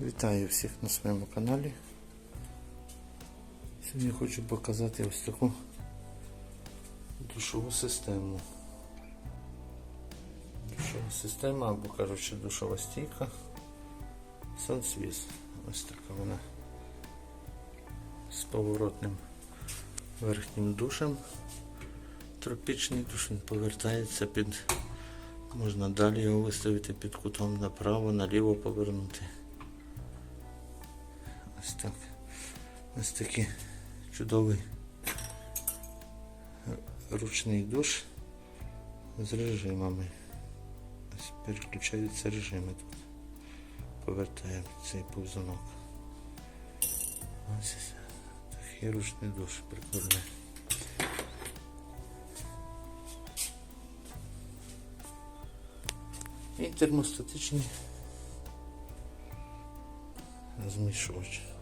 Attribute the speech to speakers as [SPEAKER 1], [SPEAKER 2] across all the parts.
[SPEAKER 1] Вітаю всіх на своєму каналі. Сьогодні хочу показати ось таку душову систему. Душова система, або кажучи, душова стійка. Сансвіз. Ось така вона з поворотним верхнім душем. Тропічний душ він повертається під. Можна далі його виставити під кутом направо, наліво повернути. Ось так. Ось такий чудовий ручний душ з режимами. Ось переключаються режими тут. Повертаємо цей повзунок. Ось такий ручний душ прикольний. І термостатичний змішувач.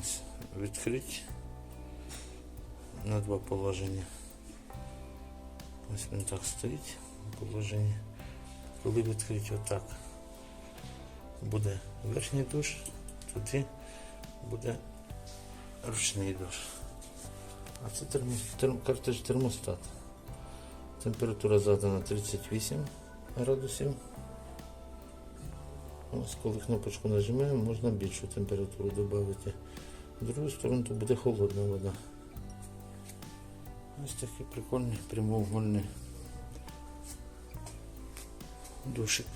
[SPEAKER 1] Ось відкрити на два положення. Ось він так стоїть в положенні. Коли відкрити отак, буде верхній душ, туди буде ручний душ. А це термо, терм, карточ термостат. Температура задана 38 градусів. Коли кнопочку нажимаємо, можна більшу температуру додати. В другу сторону то буде холодна вода. Ось такий прикольний прямоугольний душик.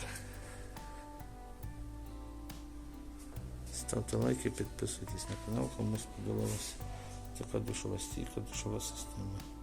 [SPEAKER 1] Ставте лайки, підписуйтесь на канал, кому сподобалася така душова стійка, душова система.